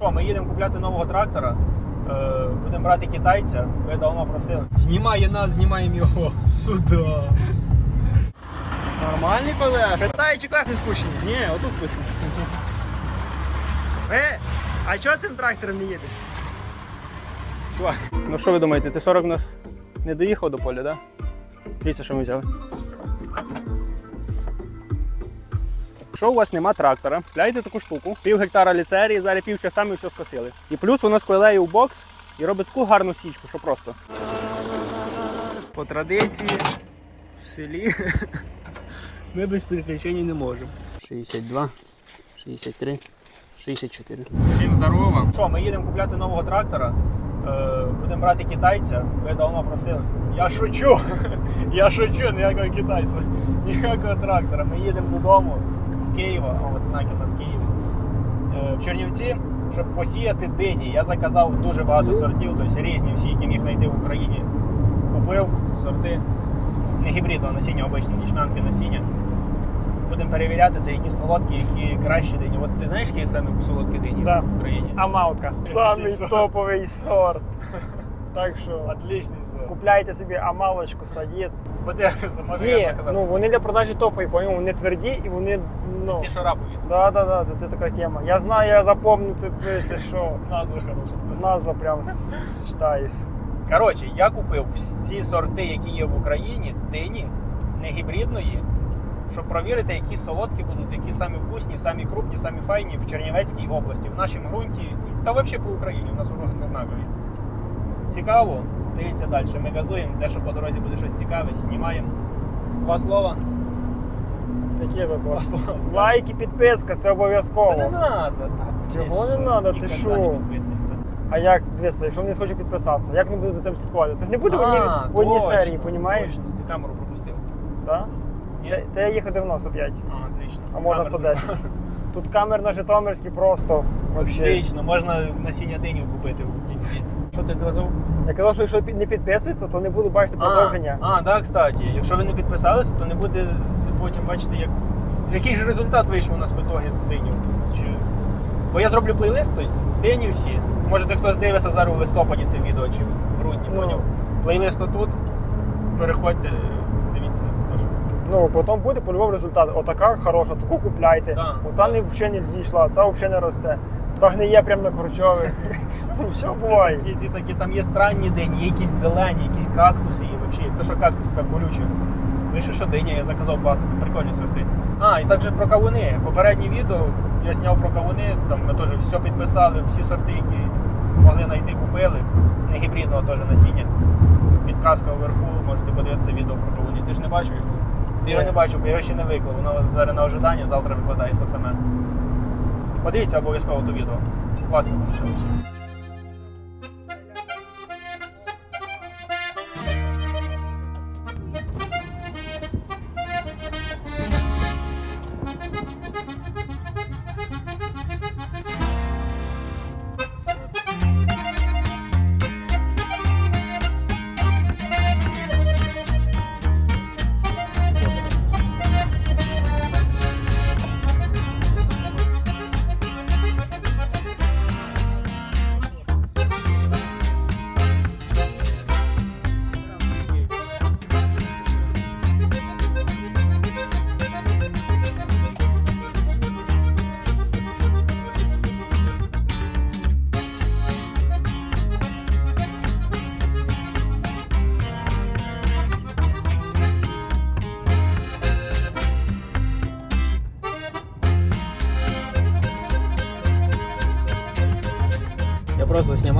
Що, ми їдемо купляти нового трактора. Е, будемо брати китайця. Ви давно просили. Знімає нас, знімаємо його. Сюди. Нормальні колеги? Питаю, чи класне спущення? Ні, отут спустимо. Е, а чого цим трактором не їдеш? Чувак. Ну що ви думаєте, ти 40 у нас не доїхав до поля, да? Дивіться, що ми взяли. Якщо у вас нема трактора, купляйте таку штуку, пів гектара ліцерії, зараз пів часа ми все скосили. І плюс воно склеє у бокс і робить таку гарну січку, що просто. По традиції в селі ми без приключень не можемо. 62, 63, 64. Всім здорово. Що, ми їдемо купляти нового трактора. Е, будемо брати китайця. Ви давно просили. Я шучу. Я шучу, ніякого китайця, ніякого трактора. Ми їдемо додому з Києва, от знаки у нас Київ. Е, в Чернівці, щоб посіяти дині. Я заказав дуже багато сортів, тобто різні всі, які міг знайти в Україні. Купив сорти не гібридного насіння, обичне нічманське насіння. Будемо перевіряти, це які солодкі, які кращі дині. От ти знаєш, які саме солодкі дині Да. в Україні? Амалка. Самий топовий сорт. Так що Отличний сорт. купляйте собі амалочку, садіть. Подивимося, може я Ні, ну вони для продажі топові, поняв? Вони тверді і вони. Ну, Це ці шарапові. да, да, да, це, це така тема. Я знаю, я запомню це ти що. Назва хороша. Назва прям читаюсь. Коротше, я купив всі сорти, які є в Україні, дині, не гібридної, щоб провірити, які солодкі будуть, які самі вкусні, самі крупні, самі файні в Чернівецькій області, в нашому ґрунті та взагалі по Україні. У нас ґрунт однакові. Цікаво. Дивіться далі. Ми газуємо, де що по дорозі буде щось цікаве, знімаємо. Два слова. Такі Два розлад. слова. Лайк і підписка, це обов'язково. Це не треба. Так, Чого не надо, ти що? А як, дивися, якщо вони схочуть підписатися, як вони будуть за цим слідкувати? Це ж не буде в одній, в одній серії, понімаєш? Ти камеру пропустив. Так? Та, та я їхав 95, А, отлично. а можна Камера- 110. Тут камер на Житомирській просто вообще. Отлично, можна насіння динів купити в кінці. Що ти казав? Я казав, що якщо не підписуються, то не буду бачити продовження. А, так, кстати. Якщо ви не підписалися, то не буде потім бачити, як... який ж результат вийшов у нас в ітогі з динів. Чи... Бо я зроблю плейлист, тобто дині всі. Може це хтось дивиться зараз у листопаді це відео чи в грудні, Ну. поняв? Плейлист отут. Переходьте, дивіться. теж. Ну, потім буде по-любому результат. Отака хороша, таку купляйте. Да. Оця не взагалі не зійшла, ця взагалі не росте. Ця гниє прямо на корчові. Ну, все буває. такі, ці такі, там є странні дині, є якісь зелені, якісь кактуси є взагалі. То що кактус така колюча. Вийшло, що диня, я заказав багато, прикольні сорти. А, і також про кавуни. Попереднє відео я зняв про кавуни, там ми теж все підписали, всі сорти, які могли знайти, купили. Не гібридного теж насіння. Підказка вверху, можете подивитися відео про кавуни. Ти ж не бачив його? Ти його не бачив, бо я його ще не виклав. Воно зараз на ожидання, завтра викладає все саме. Подивіться обов'язково до відео. Класно вийшло.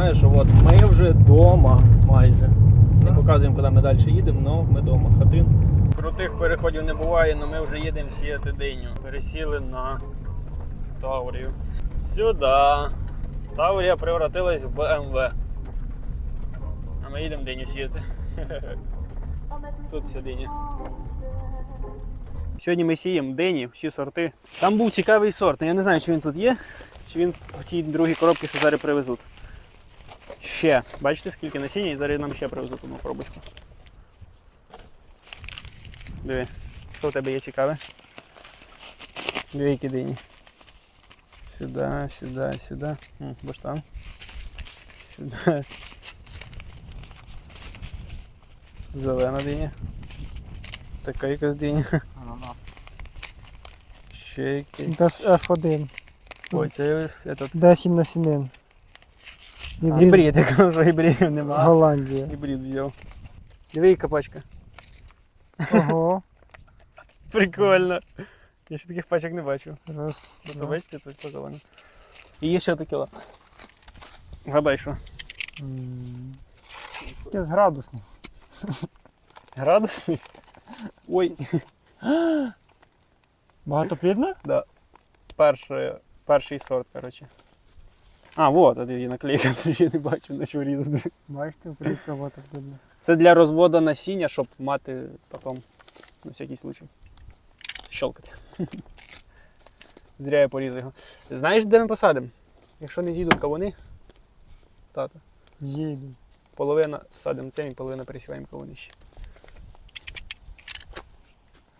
Знімаю, що от ми вже вдома майже. Не показуємо, куди ми далі їдемо, але ми вдома. Хатин. Крутих переходів не буває, але ми вже їдемо сіяти диню. Пересіли на Таврію. Сюди. Таврія превратилась в БМВ. А ми їдемо диню сіяти. Тут вся диня. Сьогодні ми сіємо дині, всі сорти. Там був цікавий сорт, але я не знаю, чи він тут є, чи він в тій другій коробці, що зараз привезуть. Ще. Бачите, скільки насіння, і зараз нам ще привезуть одну коробочку. Диви, що в тебе є цікаве? Диви, які дині. Сюди, сюди, сюди. М, Баштан. Сюди. Зелена диня. Така якась диня. Ананас. Ще якийсь. Десь F1. Ой, це этот, 10 насінин. Гібрид гібрид, я кажу, що гібридів нема. Голландія. Гібрид взяв. Диви, яка пачка. Ого. Прикольно. Я ще таких пачок не бачив. Раз. Тобто, бачите, це пожелано. І є ще таке. Гадай, що? Якийсь градусний. Градусний? Ой, Багатоплідна? перший, перший сорт, коротше. А, вот, а її наклейка, тут я не бачу, на що різати. Бачите, українська багатоплідна. Це для розводу насіння, щоб мати потім на всякий случай. Щелкати. Зря я порізав його. Знаєш, де ми посадимо? Якщо не зійдуть кавуни, тато. Зійду. Половина садимо цим і половина пересіваємо кавуни ще.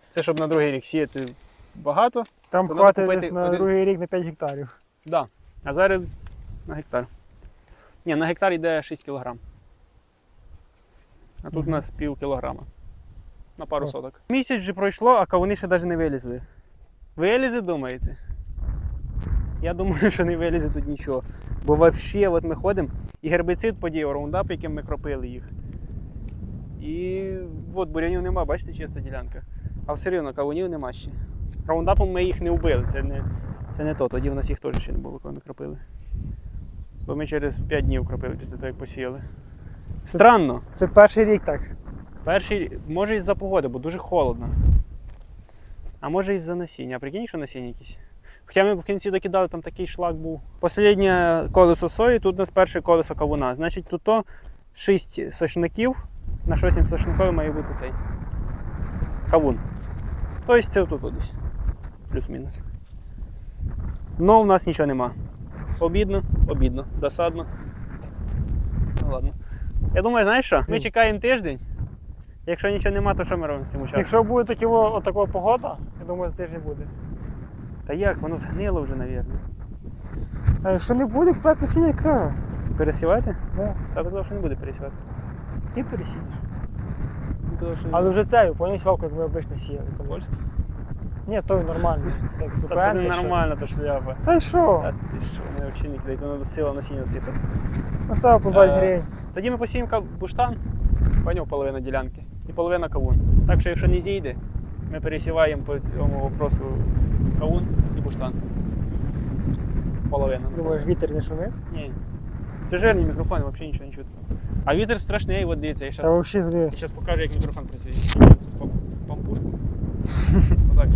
Це щоб на другий рік сіяти багато. Там То хватить десь на один- другий рік на 5 гектарів. Да. А зараз на гектар. Ні, на гектар йде 6 кг. А тут у нас пів кілограма. На пару Ось. соток. Місяць вже пройшло, а кавуни ще навіть не вилізли. Вилізе, думаєте? Я думаю, що не вилізе тут нічого. Бо взагалі от ми ходимо, і гербицид подіяв раундап, яким ми кропили їх. І от бурянів нема, бачите, чиста ділянка. А все рівно кавунів нема ще. Раундапом ми їх не вбили, це не, це не то. Тоді в нас їх теж ще не було, коли ми кропили. Бо ми через 5 днів кропили після того, як посіяли. Странно. Це перший рік так. Перший, може із-за погоди, бо дуже холодно. А може із-за насіння. А прикинь, що насіння якісь. Хоча ми в кінці докидали, там такий шлак був. Посліднє колесо сої, тут у нас перше колесо кавуна. Значить, тут то 6 сошників. На 6 сошникові має бути цей кавун. Тобто це тут десь. Плюс-мінус. Ну, у нас нічого нема. Обідно, обідно, досадно. Ну ладно. Я думаю, знаєш що? Ми чекаємо тиждень. Якщо нічого нема, то що ми робимо з цим участком? Якщо буде такого, отакова погода, я думаю, з тиждень буде. Та як, воно згнило вже, мабуть. А якщо не буде, купляти насіння, як треба. Пересівати? Да. Та так що не буде пересівати. Ти пересієш. Що- Але вже це, поняв свалку, як ми обично сіяли. колись. Польський? Ні, той нормальний. Як Та це не нормально, то шляпа. Та й що? Та ти що, ми взагалі не кидай, то треба сила насіння сипати. Оце по 20 Е, гривень. Тоді ми посіємо ка- буштан, поняв, половина ділянки, і половина кавун. Так що якщо не зійде, ми пересіваємо по цьому вопросу кавун і буштан. Половина. Думаєш, вітер не шумить? Ні. Це жирні мікрофони, взагалі нічого не чути. А вітер страшний, от дивіться, я Та зараз взагалі туди. я зараз покажу, як мікрофон працює. Пам- Пампушку. Отак.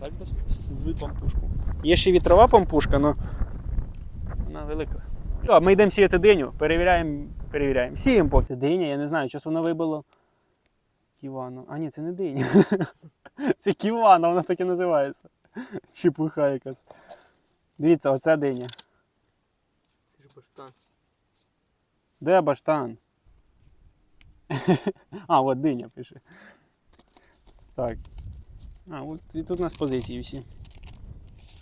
Так без З пампушку. Є ще вітрова пампушка, але вона велика. Так, ми йдемо сіяти диню, перевіряємо, перевіряємо. Сіємо поки. Диня, я не знаю, часу воно вибило. Ківано. А ні, це не диня. Це ківана, вона так і називається. Чепуха якась. Дивіться, оце диня. Це ж баштан. Де баштан? а, от диня пише. Так. А, от і тут у нас позиції всі.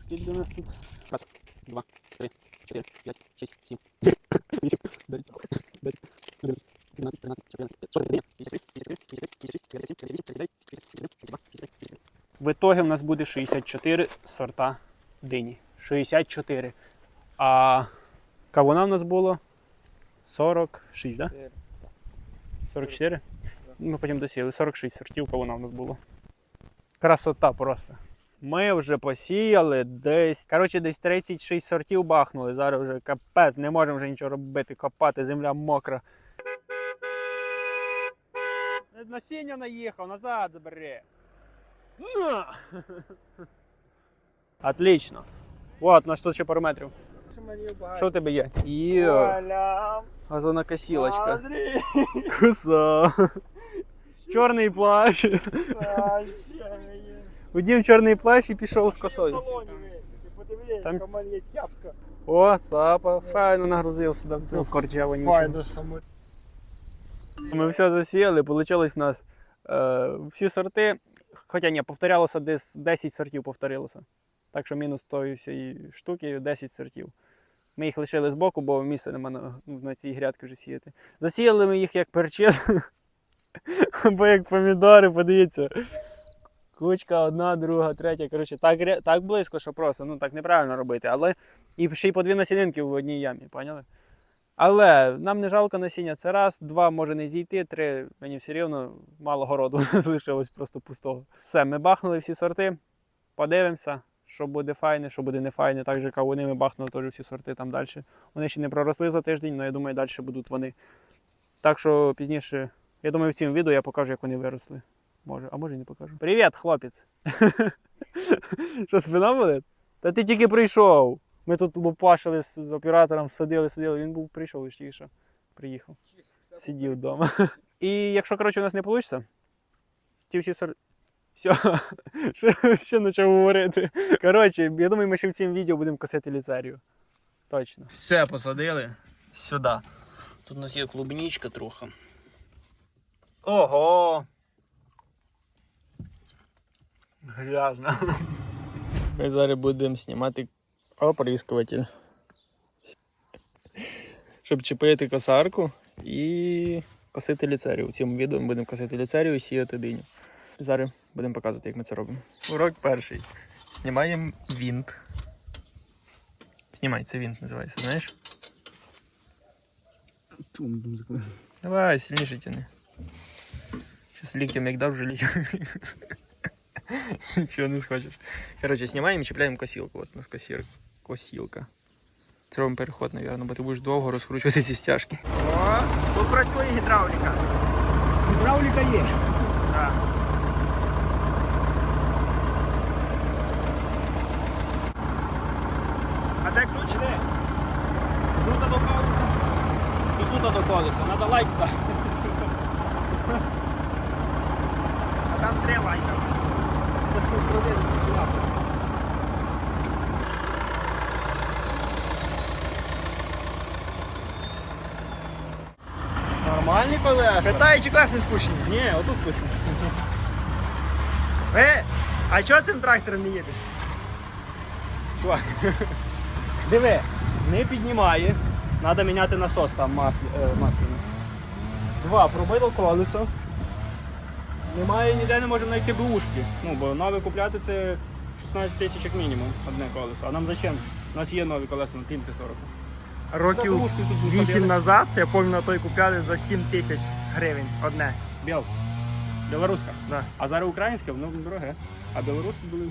Скільки у нас тут? Раз, два, три, чотири, п'ять, шість, сім, вісім, дев'ять, десять, одинадцять, дванадцять, тринадцять, чотирнадцять, сорок три, п'ятдесят три, п'ятдесят три, п'ятдесят п'ятдесят. В ітогі у нас буде 64 сорта дині. 64. А кавуна в нас було 46, так? Да? 44? Ми потім досіяли. 46 сортів кавуна в нас було. Красота просто. Ми вже посіяли десь. Коротше, десь 36 сортів бахнули. Зараз вже капець, не можемо вже нічого робити, копати, земля мокра. Насіння наїхав, назад забери. На! Отлично. От, нас тут ще пару метрів. Що в тебе є? Йо, газонокосілочка. Куса. Чорний плащ. Удів чорний плащ і пішов з косою. Там- є тяпка. О, сапа, файно нагрузив сюди в цю нічого. Ми все засіяли, вийшло у нас е, всі сорти. Хоча ні, повторялося десь 10 сортів повторилося. Так що мінус тої всієї штуки 10 сортів. Ми їх лишили збоку, бо місця нема на, на цій грядці вже сіяти. Засіяли ми їх як перчез, або як помідори, подивіться. Кучка одна, друга, третя. Коротше, так, так близько, що просто ну так неправильно робити. Але і ще й по дві насінинки в одній ямі, поняли? Але нам не жалко насіння. Це раз, два може не зійти, три мені все рівно мало городу залишилось просто пустого. Все, ми бахнули всі сорти, подивимося, що буде файне, що буде не файне. Так же кавуни ми бахнули теж всі сорти там далі. Вони ще не проросли за тиждень, але я думаю, далі будуть вони. Так що пізніше, я думаю, в цьому відео я покажу, як вони виросли. Може, а може і не покажу. Привіт, хлопець! Що спина болить? Та ти тільки прийшов. Ми тут лупашили з, оператором, садили, садили. Він був прийшов лише тільки що. Приїхав. Сидів вдома. І якщо, коротше, у нас не вийде, ті всі сор... Все, що, що почав говорити. Коротше, я думаю, ми ще в цьому відео будемо косити ліцерію. Точно. Все, посадили сюди. Тут у нас є клубнічка трохи. Ого! Грязно. Ми зараз будемо знімати оприскуватель. Щоб чіпити косарку і косити ліцерію. У цьому відео ми будемо косити ліцерію і сіяти диню. Зараз будемо показувати, як ми це робимо. Урок перший. Знімаємо вінт. Знімай, це вінт називається, знаєш? Давай, сильніше тяни. Щас ліктем як дав вже літем. Нічого не схочеш. Коротше, знімаємо і чіпляємо косілку. От у нас косір... косілка. Зробимо переход, мабуть, бо ти будеш довго розкручувати ці стяжки. О, тут працює гідравліка. Гідравліка є. Так. А де ключ? Тут до колеса. І тут до колеса. Надо лайк ставити. А там три лайка. Нормальні колеса? Питаю, чи класне спущення? Ні, отут спочатку. Е, а чого цим трактором не їдеш? Чувак. Диви, не піднімає. Треба міняти насос там масло, е, масляне. Два, пробило колесо. Немає ніде не можемо знайти бушки. Ну, бо нове купляти це 16 тисяч як мінімум одне колесо. А нам зачем? У нас є нові колеса на Тімки 40. Років 8 назад, я пам'ятаю, на той купляли за 7 тисяч гривень одне. Біл. Білоруська. Да. А зараз українське, воно дороге. А білоруси були.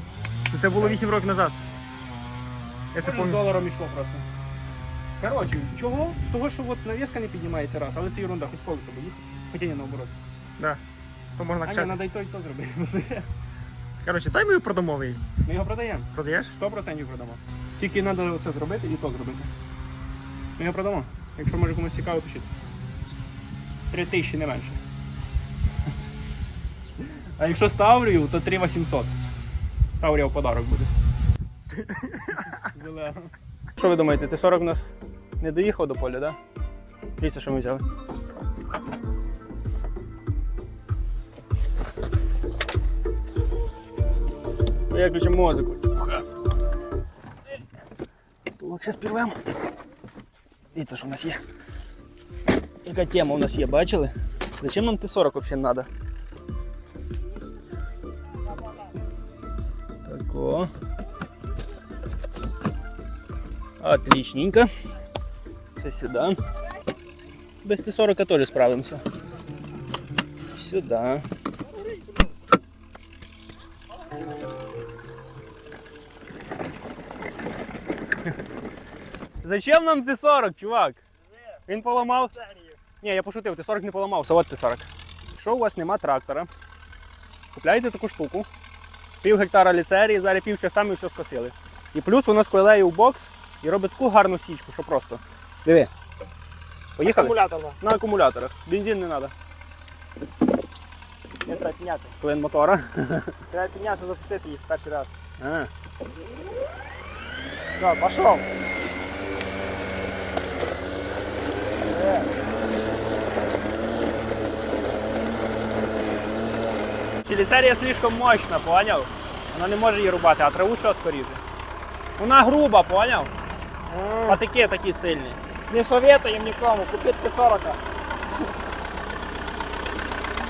Ну, Це було 8 років назад. Я це з пам'ятаю. доларом йшло просто. Коротше, чого? Того, що от навіска не піднімається раз, але це ерунда, хоч колесо би їхати. Хоча ні, наоборот. Да. То можна А ні, качати. треба і то, і то зробити. Коротше, дай ми його продамо її. Ми його продаємо. Продаєш? 100% продамо. Тільки треба це зробити і то зробити. Ми його продамо. Якщо може комусь цікаво, пишіть. Три тисячі не менше. А якщо ставлю, то 3800. Таврія в подарок буде. Зелено. Що ви думаєте, Т-40 у нас не доїхав до поля, так? Да? Дивіться, що ми взяли. Я включу музику. Зараз пірвемо. Дивіться, що в нас є. Яка тема у нас є, бачили? Зачем нам Т-40 взагалі треба? Тако. Отличненько. Це сюди. Без Т-40 теж справимося. Сюди. Зачем нам Т-40, чувак? Він поламав. Ні, я пошутив, Т-40 не поламався, от Т-40. Якщо у вас нема трактора, купляйте таку штуку. Пів гектара ліцерії, зараз пів часа ми все скосили. І плюс воно склеє у бокс і робить таку гарну січку, що просто. Диви. Поїхали? Акумулятор. На акумуляторах. Бензин не треба. Не треба підняти. Клин мотора. Треба підняти, запустити її перший раз. А. Да, пішов. Ліцерія слишком мощна, поняв? Вона не може її рубати, а траву чітко ріже. Вона груба, поняв? Патики такі сильні. Не советуємо нікому, купіть П40.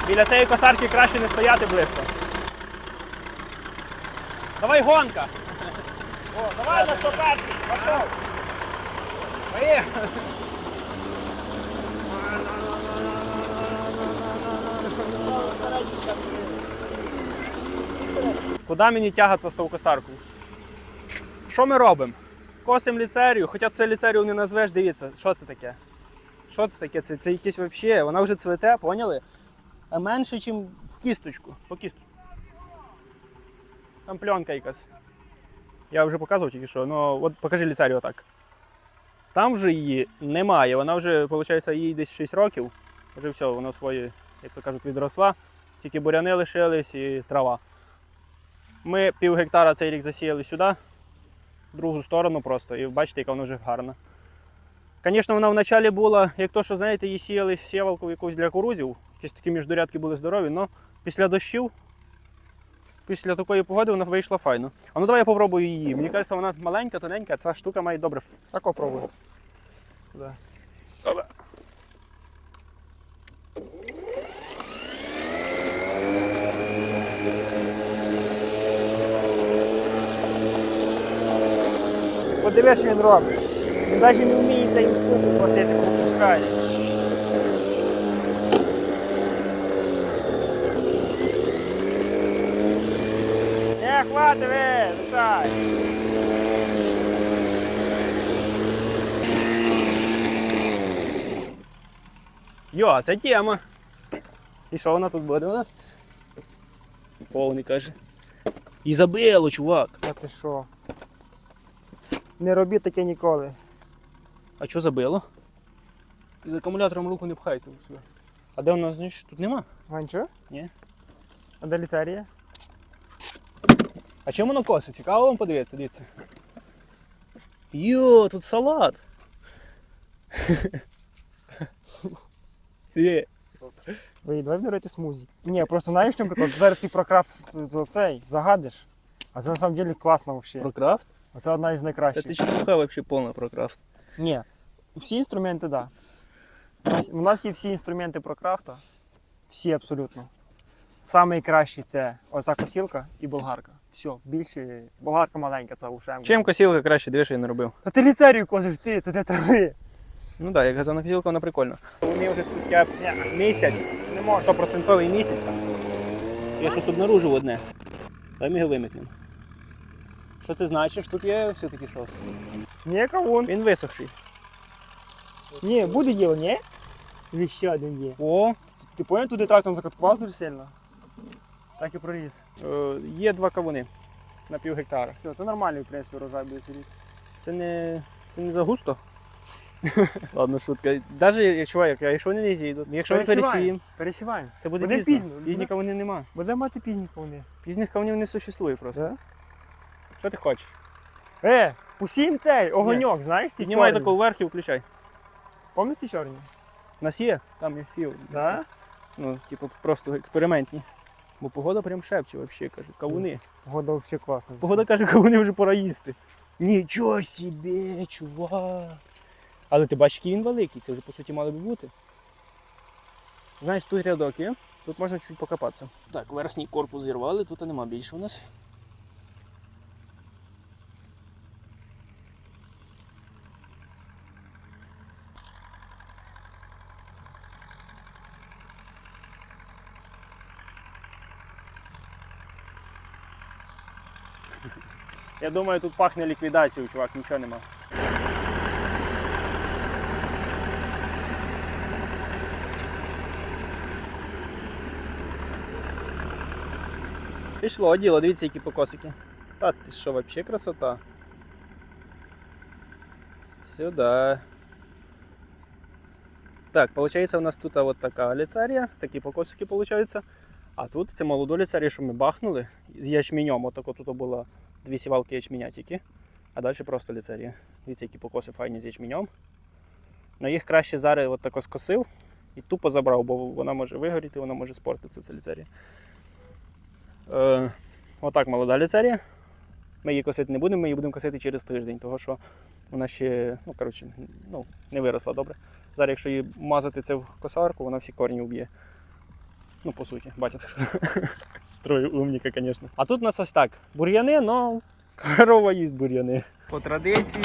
Біля цієї косарки краще не стояти близько. Давай гонка! О, давай на 101, пошов. Поїхали! Куди мені тягатися з тою косаркою? Що ми робимо? Косимо ліцерію, хоча це ліцерію не назвеш, дивіться, що це таке? Що це таке? Це, це якесь взагалі, вона вже цвете, поняли? А менше, ніж в кісточку. По кісточку. Там пленка якась. Я вже показував тільки що, ну от покажи ліцерію отак. Там вже її немає. Вона вже, виходить, їй десь 6 років. Вже все, вона своє, як то кажуть, відросла. Тільки буряни лишились і трава. Ми пів гектара цей рік засіяли сюди, в другу сторону просто, і бачите, яка вона вже гарна. Звісно, вона вначалі була, як то, що знаєте, її сіяли сівалку якусь для кукурудзів, якісь такі міждорядки були здорові, але після дощів, після такої погоди вона вийшла файно. А ну давай я попробую її. Мені кажеться, вона маленька, тоненька, ця штука має добре. Так попробую. Да. Добре. Подивись, що він робить. Він навіть не вміє цей штуку косити, пропускає. Не, хватить, ви, лишай. Йо, це тема. І що вона тут буде у нас? Повний каже. І забило, чувак. А ти що? Не робіть таке ніколи. А що забило? З акумулятором руку не пхайте сюди. А де у нас значить, тут нема? Ганчо? Ні. А де ліцерія? А чим воно косить? Цікаво вам подивитися, дивіться. Йо, тут салат. Є. Ви давай вибирайте смузі. Ні, просто знаєш, прикол? Зараз ти прокрафт за цей загадиш. А це на самом деле класно взагалі. Прокрафт? Оце одна із Та найкращих. це чепуха вообще повна прокрафт. Ні. Всі інструменти, так. Да. У нас, є всі інструменти про крафта. Всі абсолютно. Самий кращий це оця косілка і болгарка. Все, більше. Болгарка маленька, це ушем. Чим косілка краще, дивиш, я не робив. Та ти ліцерію косиш, ти, це де трави. Ну так, да, як газонна косілка, вона прикольна. Вони вже спустя місяць, Не можна. стопроцентовий місяць. Я щось обнаружив одне. Дай ми його вимикнемо. Що це значить? Що Тут є все-таки щось. Ні, кавун. Він висохший. Ні, буде діло, ні? Или ще один є. О, Ти поняв, туди трактор закаткував дуже сильно? Так і проріс. е, є два кавуни на пів гектара. Все, це нормальний, в принципі, урожай буде цей рік. Це не, це не загусто. Ладно, шутка. Навіть як- якщо не зійдуть, якщо ми пересіємо, Пересіваємо. це буде Буде пізно. пізно. Пізні кавуни нема. Буде мати пізні кавуни. Пізніх кавунів не существує просто. Да? Що ти хочеш? Е, посім цей огоньок, знаєш, ці Піднімай чорні. таку вверх і включай. Ці чорні? У нас є, там є всі. Да? Ну, типу, просто експериментні. Бо погода прям шепче, взагалі, каже, кавуни. Погода взагалі класна. Погода каже, кавуни вже пора їсти. Нічого собі, чувак. Але ти бачиш, який він великий, це вже по суті мало би бути. Знаєш, тут рядок є, тут можна чуть покопатися. Так, верхній корпус зірвали, тут нема більше у нас. Я думаю, тут пахне ліквідацією, чувак, нічого нема. Пішло діло, дивіться, які покосики. Та ти що, взагалі красота. Сюди. Так, виходить, у нас тут вот така ліцарія, такі покосики виходить. А тут це молоду ліцарію, що ми бахнули з ячменем. Отако тут було дві сівалки ячменя тільки. А далі просто ліцарія. Дивіться, які покоси файні з ячменем. Ну їх краще зараз от тако скосив і тупо забрав, бо вона може вигоріти, вона може спортитися, ця ліцарія. Е, отак молода ліцерія. Ми її косити не будемо, ми її будемо косити через тиждень, тому що вона ще ну, коротше, ну, не виросла добре. Зараз, якщо її мазати це в косарку, вона всі корні вб'є. Ну, по суті, батя так сказав. Строю умніка, звісно. А тут у нас ось так. Бур'яни, але корова їсть бур'яни. По традиції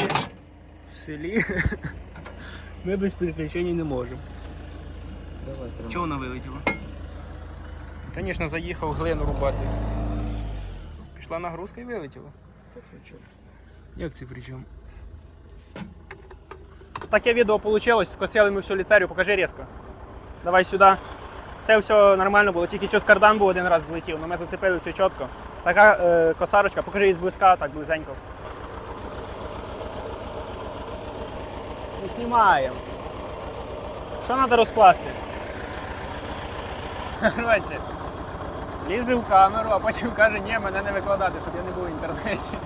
в селі ми без приключень не можемо. Чого вона вилетіла? Звісно, заїхав глину рубати. Пішла нагрузка і вилетіла. Як це при чому? Таке відео вийшло, скосили ми всю ліцерію, покажи різко. Давай сюди. Це все нормально було, тільки щось кардан був один раз злетів, але ми зацепили все чітко. Така е, косарочка, покажи її зблизька, так близенько. Не знімаємо. Що треба розкласти? Коротше, лізе в камеру, а потім каже, ні, мене не викладати, щоб я не був в інтернеті.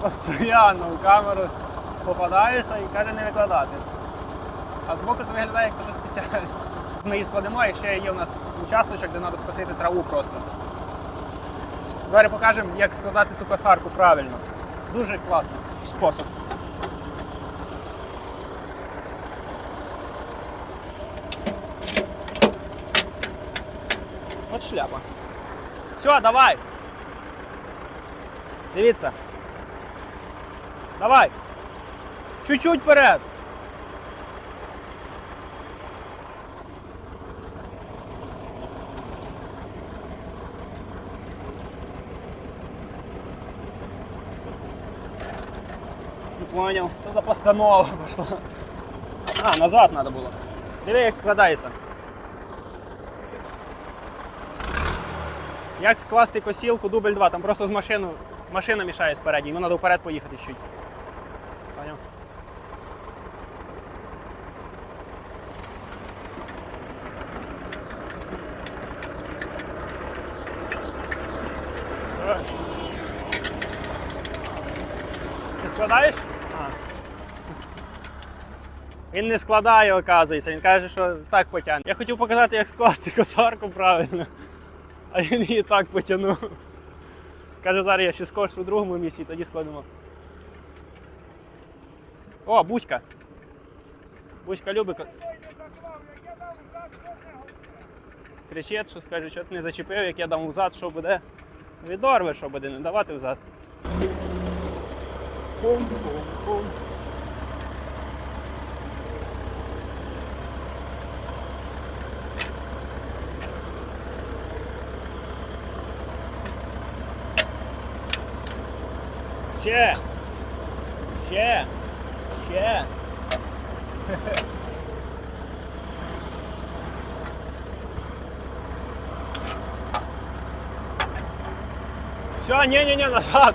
Постоянно в камеру попадаєшся і каже не викладати. А збоку це виглядає як дуже спеціально. Ми її складемо, і ще є у нас участочок, де треба скосити траву просто. Зараз покажемо, як складати цю косарку правильно. Дуже класний спосіб. От шляпа. Все, давай. Дивіться. Давай. Чуть-чуть вперед. Не понял. Что за постанова пошла? А, назад надо было. Диви, як складається. Як скласти косілку дубль 2, там просто з машину, машина мішає спереді, ну треба вперед поїхати чуть. Поняв? Е. Ти складаєш? А. Він не складає, оказується. Він каже, що так потягне. Я хотів показати, як скласти косарку правильно. А він її так потягнув. Каже, зараз я ще скошу у другому місці, тоді складемо. О, Буська. Буська любить. Кричить, що скаже, що ти не зачепив, як я дам взад, що буде. Відорве, що буде, не давати взад. Пум-пум-пум. Ще. Ще. Ще. Все, не-не-не, назад.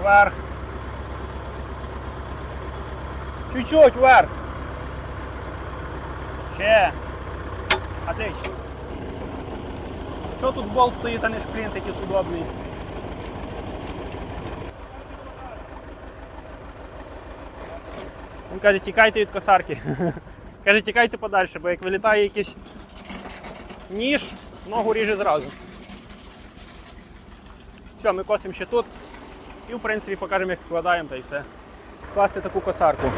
Вверх. Чуть-чуть вверх. Ще. Отлично. Що тут болт стоїть, а не шплінт якийсь удобний? Він каже, тікайте від косарки. каже, тікайте подальше, бо як вилітає якийсь ніж, ногу ріже зразу. Все, ми косимо ще тут. І в принципі покажемо, як складаємо та і все. Скласти таку косарку.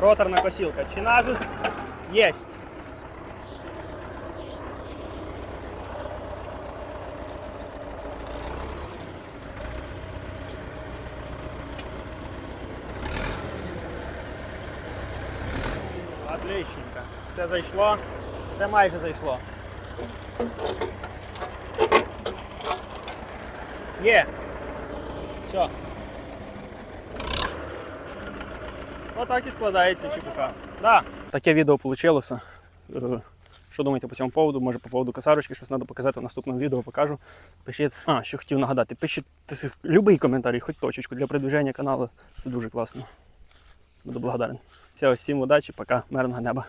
Роторна косілка. Чиназис єсть. Це зайшло. Це майже зайшло. Є. Все. Отак і складається чепуха. Да. Таке відео вийшло. Що думаєте по цьому поводу? Може по поводу косарочки, щось треба показати в наступному відео покажу. Пишіть. А, що хотів нагадати, пишіть будь-який коментарі, хоч точечку для продвиження каналу. Це дуже класно. Буду благодарен. Все, всім удачі, пока, мирного неба.